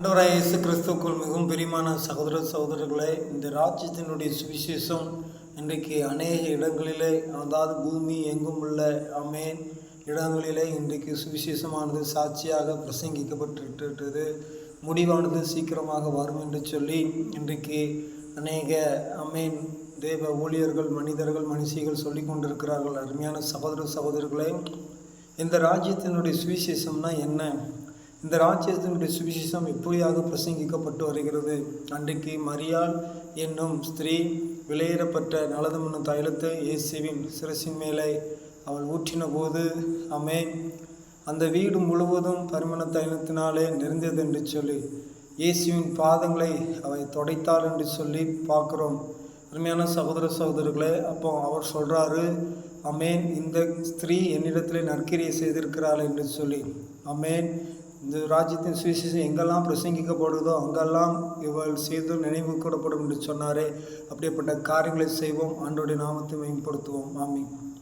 ஆண்டவராய் இயேசு கிறிஸ்துக்குள் மிகவும் பெரியமான சகோதர சகோதரர்களே இந்த ராஜ்யத்தினுடைய சுவிசேஷம் இன்றைக்கு அநேக இடங்களிலே அதாவது பூமி எங்கும் உள்ள அமேன் இடங்களிலே இன்றைக்கு சுவிசேஷமானது சாட்சியாக பிரசங்கிக்கப்பட்டுவிட்டது முடிவானது சீக்கிரமாக வரும் என்று சொல்லி இன்றைக்கு அநேக அமேன் தேவ ஊழியர்கள் மனிதர்கள் மனுஷிகள் சொல்லி கொண்டிருக்கிறார்கள். அருமையான சகோதர சகோதரர்களே இந்த ராஜ்யத்தினுடைய சுவிசேஷம்னா என்ன? இந்த ராஜ்யத்தினுடைய சுவிசேஷம் எப்படியாக பிரசங்கிக்கப்பட்டு வருகிறது? அன்றைக்கு மரியாள் என்னும் ஸ்திரீ விலையேறப்பட்ட நலதம் என்னும் தைலத்தை இயேசுவின் சிரசின் மேலே அவள் ஊற்றின போது அமே அந்த வீடு முழுவதும் பருமண தைலத்தினாலே நிறைந்தது என்று சொல்லி. இயேசுவின் பாதங்களை அவை தொடைத்தாள் என்று சொல்லி பார்க்குறோம். அருமையான சகோதர சகோதரர்களே அப்போ அவர் சொல்கிறாரு அமேன் இந்த ஸ்திரீ என்னிடத்திலே நற்கிரியை செய்திருக்கிறாள் என்று சொல்லி. அமேன் இந்த ராஜ்யத்தின் சுவிசேஷம் எங்கெல்லாம் பிரசங்கிக்கப்படுதோ அங்கெல்லாம் இவள் செய்து நினைவு கூடப்படும் என்று சொன்னாரே. அப்படிப்பட்ட காரியங்களை செய்வோம். ஆண்டோடைய நாமத்தை மேம்படுத்துவோம். ஆமீன்.